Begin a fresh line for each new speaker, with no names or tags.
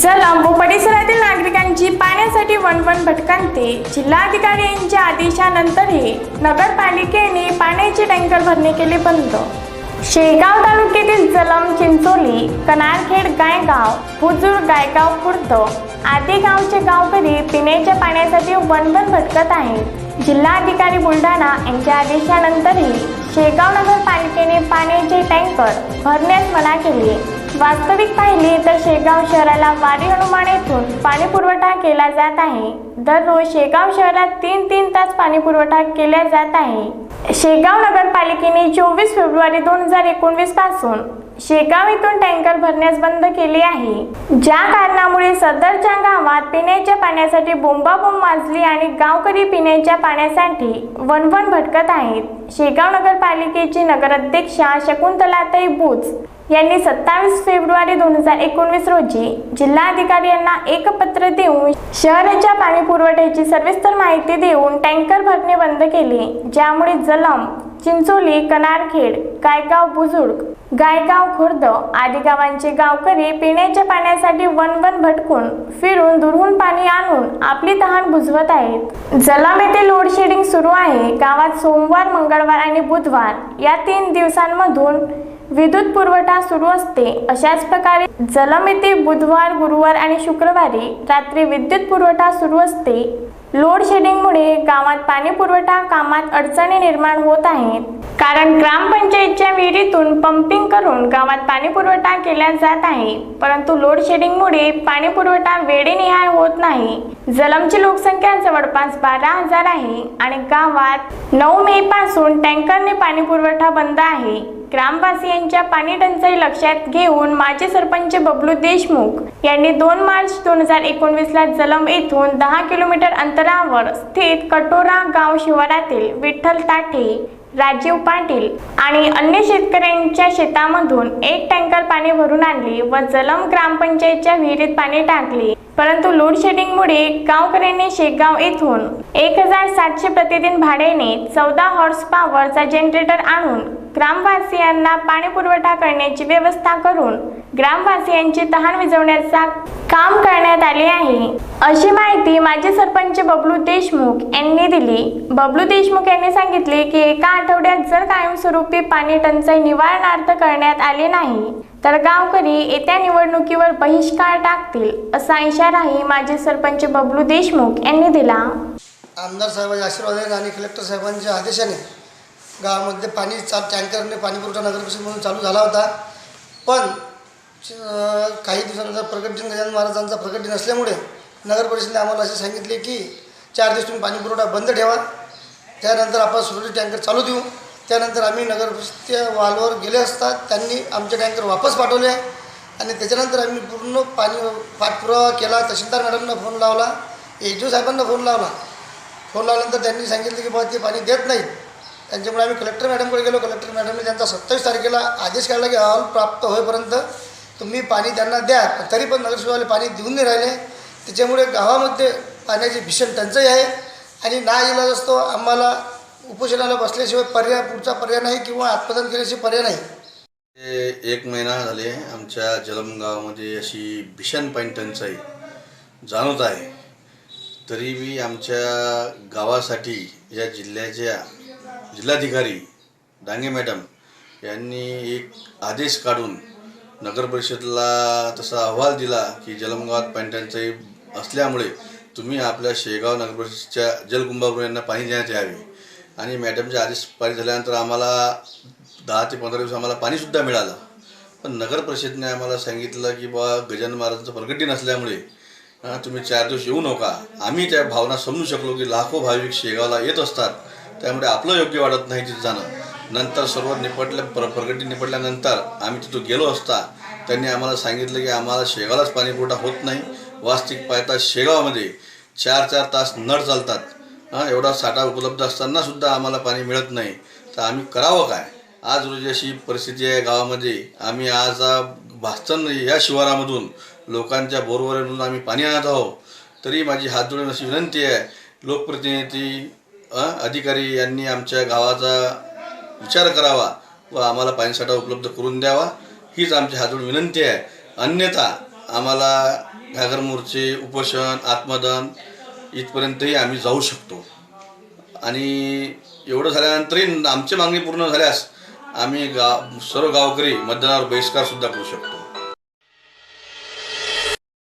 जलम व परिसरातील नागरिकांची पाण्यासाठी वणवण भटकंते. जिल्हाधिकारी यांच्या आदेशानंतरही नगरपालिकेने पाण्याचे टँकर भरणे केले बंद. शेगाव तालुक्यातील जलम चिंचोली कनारखेड गायगाव हुजूर गायगाव खुर्द आदी गावचे गावकरी पिण्याच्या पाण्यासाठी वणवण भटकत आहेत. जिल्हाधिकारी बुलढाणा यांच्या आदेशानंतरही शेगाव नगरपालिकेने पाण्याचे टँकर भरण्यास मना केली वास्तविक पाहिले तर शेगाव शहराला वारी हनुमान येथून पाणी पुरवठा केला जात आहे. दररोज शेगाव शहरात तीन तीन तास पाणी पुरवठा केला जात आहे. शेगाव नगरपालिकेने चोवीस फेब्रुवारी दोन हजार एकोणवीसपासून शेगाव येथून टँकर भरण्यास बंद केले आहे. ज्या कारणामुळे सदरच्या गावात पिण्याच्या पाण्यासाठी बोंबाबोंब माजली आणि गावकरी पिण्याच्या पाण्यासाठी वणवण भटकत आहेत. शेगाव नगरपालिकेची नगराध्यक्षा शकुंतलाताई बुच यांनी सत्तावीस फेब्रुवारी दोन हजार एकोणवीस रोजी जिल्हाधिकारी यांना एक पत्र देऊन शहराच्या पाणी पुरवठ्याची सविस्तर माहिती देऊन टँकर भरणे बंद केले. ज्यामुळे जलम चिंचोली कनारखेड गायगाव बुजुर्ग गायगाव खुर्द आदी गावांचे गावकरी पिण्याच्या पाण्यासाठी वन वन भटकून फिरून दुरून पाणी आणून आपली तहान बुजवत आहेत. जलम येथे लोड शेडिंग सुरू आहे. गावात सोमवार मंगळवार आणि बुधवार या तीन दिवसांमधून विद्युत पुरवठा सुरू असते अशाच प्रकारे जलम येथे बुधवार गुरुवार आणि शुक्रवारी. रात्री विद्युत पुरवठा सुरू असते. लोड शेडिंगमुळे गावात पाणी पुरवठा कामात अडचणी निर्माण होत आहेत. कारण ग्रामपंचायतच्या विहिरीतून पंपिंग करून गावात पाणी पुरवठा केला जात आहे. परंतु लोड शेडिंगमुळे पाणी पुरवठा वेळेनिहाय होत नाही. जलमची लोकसंख्या जवळपास बारा हजार आहे आणि गावात नऊ मे पासून टँकरने पाणी पुरवठा बंद आहे. ग्रामवासियांच्या पाणी टंचाई लक्षात घेऊन माजी सरपंच बबलू देशमुख यांनी दोन मार्च दोन हजार एकोणवीसला जलम येथून दहा किलोमीटर अंतरावर स्थित कटोरा गाव शिवारातील विठ्ठल ताठे राजीव पाटील आणि अन्य शेतकऱ्यांच्या शेतामधून एक टँकर पाणी भरून आणले व जलम ग्रामपंचायतच्या विहिरीत पाणी टाकले. परंतु लोड शेडिंगमुळे गावकऱ्यांनी शेगाव येथून एक हजार सातशे प्रतिदिन भाड्याने चौदा हॉर्स पॉवरचा जनरेटर आणून ग्रामवासियांना पाणी पुरवठा करण्याची व्यवस्था करून ग्रामवासियांची तहान विझवण्याचा काम करण्यात आले आहे. अशी माहिती माजी सरपंच बबलू देशमुख यांनी दिली. बबलू देशमुख यांनी सांगितले की एका आठवड्यात जर कायमस्वरूपी पाणी टंचाई निवारणार्थ करण्यात आले नाही तर गावकरी येत्या निवडणुकीवर बहिष्कार टाकतील असा इशाराही माजी सरपंच बबलू देशमुख यांनी दिला.
आमदार साहेबांच्या आशीर्वादाने आणि कलेक्टर साहेबांच्या आदेशाने गावामध्ये पाणी चा टँकरने पाणीपुरवठा नगरपरिषद म्हणून चालू झाला होता. पण काही दिवसानंतर प्रकट गजानन महाराजांचा प्रकट असल्यामुळे नगरपरिषदेने आम्हाला असे सांगितले की चार दिवस तुम्ही पाणीपुरवठा बंद ठेवा. त्यानंतर आपण सुरळीत टँकर चालू देऊ. त्यानंतर आम्ही नगरपरिषदच्या वालवर गेले असता त्यांनी आमचे टँकर वापस पाठवले. आणि त्याच्यानंतर आम्ही पूर्ण पाणी पाठपुरावा केला. तहसीलदार मॅडमना फोन लावला. एच साहेबांना फोन लावला. फोन लावल्यानंतर त्यांनी सांगितलं की बाबा ते पाणी देत नाहीत. त्यांच्यामुळे आम्ही कलेक्टर मॅडमकडे गेलो. कलेक्टर मॅडमने त्यांचा सत्तावीस तारखेला आदेश काढला की अहवाल प्राप्त होईपर्यंत तुम्ही पाणी त्यांना द्या तरी पण नगरसेवाले पाणी देऊन नाही राहिले. त्याच्यामुळे गावामध्ये पाण्याची भीषण टंचाई आहे आणि ना इलाज असतो आम्हाला उपोषणाला बसल्याशिवाय पर्याय पुढचा पर्याय नाही किंवा आत्मदान केल्याशिवाय पर्याय नाही.
एक महिना झाले आमच्या जलमगावामध्ये अशी भीषण पाणी टंचाई जाणवत आहे. तरी बी आमच्या गावासाठी या जिल्ह्याच्या जिल्हाधिकारी डांगे मॅडम यांनी एक आदेश काढून नगर परिषदला तसा अहवाल दिला की जलमगावात पाणी टंचाई असल्यामुळे तुम्ही आपल्या शेगाव नगर परिषदच्या यांना पाणी देण्यात यावे. आणि मॅडमचे आदेश पारित झाल्यानंतर आम्हाला दहा ते पंधरा दिवस आम्हाला पाणीसुद्धा मिळालं. पण नगरपरिषदेने आम्हाला सांगितलं की बा गजानन महाराजांचं प्रगटी नसल्यामुळे तुम्ही चार दिवस येऊ नका. आम्ही त्या भावना समजू शकलो की लाखो भाविक शेगावला येत असतात. त्यामुळे आपलं योग्य वाटत नाही तिथं जाणं. नंतर सर्व निपटल्या प्र प्रगती निपटल्यानंतर आम्ही तिथं गेलो असता त्यांनी आम्हाला सांगितलं की आम्हाला शेगावलाच पाणीपुरवठा होत नाही. वास्तविक पाहता शेगावामध्ये चार चार तास नळ चालतात. हां एवढा साठा उपलब्ध असताना सुद्धा आम्हाला पाणी मिळत नाही. तर आम्ही करावं काय? आज रोजी अशी परिस्थिती आहे गावामध्ये. आम्ही आज आ, भास्तन या शिवारामधून लोकांच्या बोरवरून आम्ही पाणी आणत आहोत. तरी माझी हात जोडून अशी विनंती आहे लोकप्रतिनिधी अधिकारी यांनी आमच्या गावाचा विचार करावा व आम्हाला पाणीसाठा उपलब्ध करून द्यावा हीच आमची हातून विनंती आहे. अन्यथा आम्हाला घागर मोर्चे उपोषण आत्मदन इथपर्यंतही आम्ही जाऊ शकतो. आणि एवढं झाल्यानंतरही आमची मागणी पूर्ण झाल्यास आम्ही गाव सर्व गावकरी मतदानावर बहिष्कारसुद्धा करू शकतो.